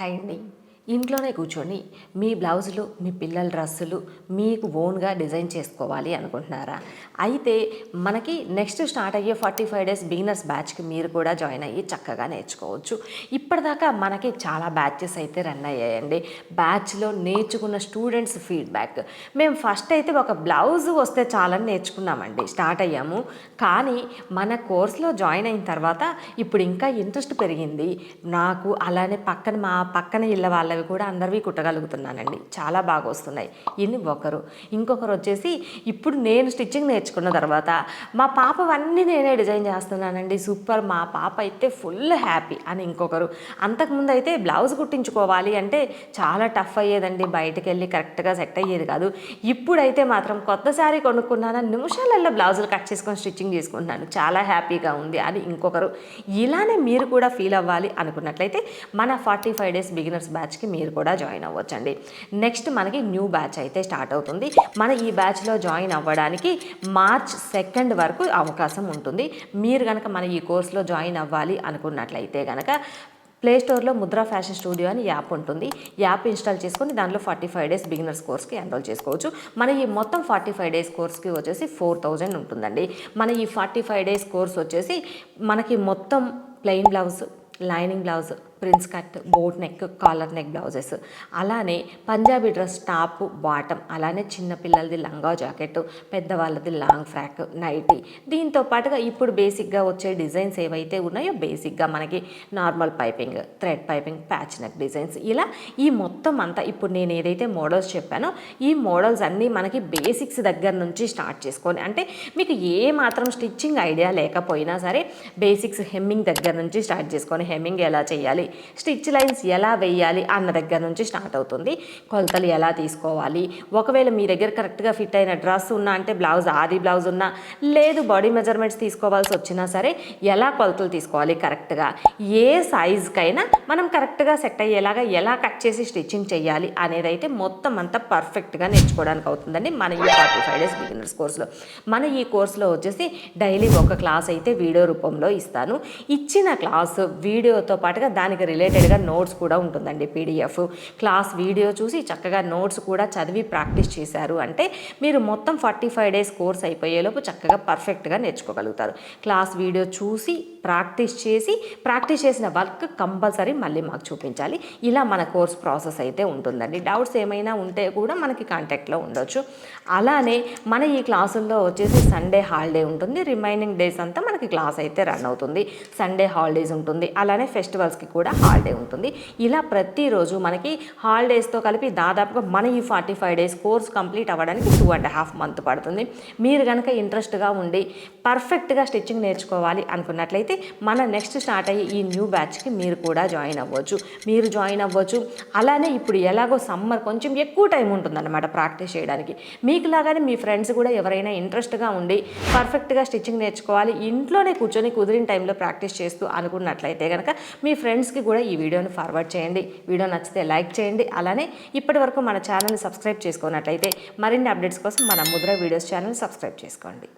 Hi అండి ఇంట్లోనే కూర్చొని మీ బ్లౌజులు మీ పిల్లల డ్రెస్సులు మీకు ఓన్గా డిజైన్ చేసుకోవాలి అనుకుంటున్నారా? అయితే మనకి నెక్స్ట్ స్టార్ట్ అయ్యే ఫార్టీ ఫైవ్ డేస్ బిగినర్స్ బ్యాచ్కి మీరు కూడా జాయిన్ అయ్యి చక్కగా నేర్చుకోవచ్చు. ఇప్పటిదాకా మనకి చాలా బ్యాచెస్ అయితే రన్ అయ్యాయండి. బ్యాచ్లో నేర్చుకున్న స్టూడెంట్స్ ఫీడ్బ్యాక్. మేము ఫస్ట్ అయితే ఒక బ్లౌజ్ వస్తే చాలని నేర్చుకున్నామండి. స్టార్ట్ అయ్యాము. కానీ మన కోర్సులో జాయిన్ అయిన తర్వాత ఇప్పుడు ఇంకా ఇంట్రెస్ట్ పెరిగింది. నాకు అలానే పక్కన మా పక్కన ఇళ్ళ అవి కూడా అందరివి కుట్టగలుగుతున్నానండి. చాలా బాగా వస్తున్నాయి. ఇన్ని ఒకరు ఇంకొకరు వచ్చేసి ఇప్పుడు నేను స్టిచ్చింగ్ నేర్చుకున్న తర్వాత మా పాపవన్నీ నేనే డిజైన్ చేస్తున్నానండి. సూపర్ మా పాప అయితే ఫుల్ హ్యాపీ అని ఇంకొకరు. అంతకుముందు అయితే బ్లౌజ్ కుట్టించుకోవాలి అంటే చాలా టఫ్ అయ్యేదండి. బయటకు వెళ్ళి కరెక్ట్గా సెట్ అయ్యేది కాదు. ఇప్పుడైతే మాత్రం కొత్త శారీ కొనుక్కున్నాను. నిమిషాలలో బ్లౌజులు కట్ చేసుకొని స్టిచ్చింగ్ చేసుకుంటున్నాను. చాలా హ్యాపీగా ఉంది అని ఇంకొకరు. ఇలానే మీరు కూడా ఫీల్ అవ్వాలి అనుకున్నట్లయితే మన forty five days beginners batch బ్యాచ్కి మీరు కూడా జాయిన్ అవ్వచ్చండి. నెక్స్ట్ మనకి న్యూ బ్యాచ్ అయితే స్టార్ట్ అవుతుంది. మన ఈ బ్యాచ్లో జాయిన్ అవ్వడానికి మార్చ్ సెకండ్ వరకు అవకాశం ఉంటుంది. మీరు కనుక మన ఈ కోర్సులో జాయిన్ అవ్వాలి అనుకున్నట్లయితే కనుక ప్లే స్టోర్లో ముద్రా ఫ్యాషన్ స్టూడియో అని యాప్ ఉంటుంది. యాప్ ఇన్స్టాల్ చేసుకొని దాంట్లో ఫార్టీ ఫైవ్ డేస్ బిగినర్స్ కోర్స్కి ఎన్రోల్ చేసుకోవచ్చు. మన ఈ మొత్తం ఫార్టీ ఫైవ్ డేస్ కోర్స్కి వచ్చేసి ఫోర్ థౌజండ్ ఉంటుందండి. మన ఈ ఫార్టీ ఫైవ్ డేస్ కోర్స్ వచ్చేసి మనకి మొత్తం plain blouse lining blouse prince cut boat neck collar neck blouses. అలానే పంజాబీ డ్రెస్ టాప్ బాటమ్ అలానే చిన్నపిల్లలది లంగా జాకెట్ పెద్దవాళ్ళది లాంగ్ ఫ్రాక్ నైటీ. దీంతో పాటుగా ఇప్పుడు బేసిక్గా వచ్చే డిజైన్స్ ఏవైతే ఉన్నాయో బేసిక్గా మనకి normal piping thread piping patch neck designs. ఇలా ఈ మొత్తం అంతా ఇప్పుడు నేను ఏదైతే మోడల్స్ చెప్పానో ఈ మోడల్స్ అన్నీ మనకి బేసిక్స్ దగ్గర నుంచి స్టార్ట్ చేసుకొని అంటే మీకు ఏ మాత్రం స్టిచ్చింగ్ ఐడియా లేకపోయినా సరే బేసిక్స్ హెమ్మింగ్ దగ్గర నుంచి స్టార్ట్ చేసుకొని హెమ్మింగ్ ఎలా చేయాలి? స్టిచ్ లైన్స్ ఎలా వేయాలి అన్న దగ్గర నుంచి స్టార్ట్ అవుతుంది. కొలతలు ఎలా తీసుకోవాలి? ఒకవేళ మీ దగ్గర కరెక్ట్గా ఫిట్ అయిన డ్రెస్ ఉన్నా అంటే బ్లౌజ్ ఆది బ్లౌజ్ ఉన్నా లేదు బాడీ మెజర్మెంట్స్ తీసుకోవాల్సి వచ్చినా సరే ఎలా కొలతలు తీసుకోవాలి కరెక్ట్గా? ఏ సైజ్కైనా మనం కరెక్ట్గా సెట్ అయ్యేలాగా ఎలా కట్ చేసి స్టిచ్చింగ్ చేయాలి అనేది అయితే మొత్తం అంతా పర్ఫెక్ట్గా నేర్చుకోవడానికి అవుతుందండి మన ఈ ఫార్టీ ఫైవ్ డేస్ బిగినర్స్ కోర్సులో. మన ఈ కోర్సులో వచ్చేసి డైలీ ఒక క్లాస్ అయితే వీడియో రూపంలో ఇస్తాను. ఇచ్చిన క్లాస్ వీడియోతో పాటుగా దానికి రిలేటెడ్గా నోట్స్ కూడా ఉంటుందండి పీడిఎఫ్ క్లాస్ వీడియో చూసి చక్కగా నోట్స్ కూడా చదివి ప్రాక్టీస్ చేశారు. అంటే మీరు మొత్తం ఫార్టీ ఫైవ్ డేస్ కోర్స్ అయిపోయేలోపు చక్కగా పర్ఫెక్ట్గా నేర్చుకోగలుగుతారు. క్లాస్ వీడియో చూసి ప్రాక్టీస్ చేసి ప్రాక్టీస్ చేసిన వర్క్ కంపల్సరీ మళ్ళీ మాకు చూపించాలి. ఇలా మన కోర్స్ ప్రాసెస్ అయితే ఉంటుందండి. డౌట్స్ ఏమైనా ఉంటే కూడా మనకి కాంటాక్ట్లో ఉండొచ్చు. అలానే మన ఈ క్లాసుల్లో వచ్చేసి సండే హాలిడే ఉంటుంది. రిమైనింగ్ డేస్ అంతా మనకి క్లాస్ అయితే రన్ అవుతుంది. సండే హాలిడేస్ ఉంటుంది. అలానే ఫెస్టివల్స్కి కూడా హాలిడే ఉంటుంది. ఇలా ప్రతిరోజు మనకి హాలిడేస్తో కలిపి దాదాపుగా మన ఈ forty five days course complete అవ్వడానికి టూ అండ్ హాఫ్ మంత్ పడుతుంది. మీరు కనుక ఇంట్రెస్ట్గా ఉండి పర్ఫెక్ట్గా స్టిచ్చింగ్ నేర్చుకోవాలి అనుకున్నట్లయితే మన నెక్స్ట్ స్టార్ట్ అయ్యే ఈ న్యూ బ్యాచ్కి మీరు కూడా జాయిన్ అవ్వచ్చు. మీరు జాయిన్ అవ్వచ్చు. అలానే ఇప్పుడు ఎలాగో సమ్మర్ కొంచెం ఎక్కువ టైం ఉంటుందన్నమాట ప్రాక్టీస్ చేయడానికి. మీకు లాగానే మీ ఫ్రెండ్స్ కూడా ఎవరైనా ఇంట్రెస్ట్గా ఉండి పర్ఫెక్ట్గా స్టిచ్చింగ్ నేర్చుకోవాలి ఇంట్లోనే కూర్చొని కుదిరిన టైంలో ప్రాక్టీస్ చేస్తూ అనుకున్నట్లయితే కనుక మీ ఫ్రెండ్స్కి కూడా ఈ వీడియోని ఫార్వర్డ్ చేయండి. వీడియో నచ్చితే లైక్ చేయండి. అలానే ఇప్పటి వరకు మన ఛానల్ని సబ్స్క్రైబ్ చేసుకున్నట్లయితే మరిన్ని అప్డేట్స్ కోసం మన ముద్ర వీడియోస్ ఛానల్ సబ్స్క్రైబ్ చేసుకోండి.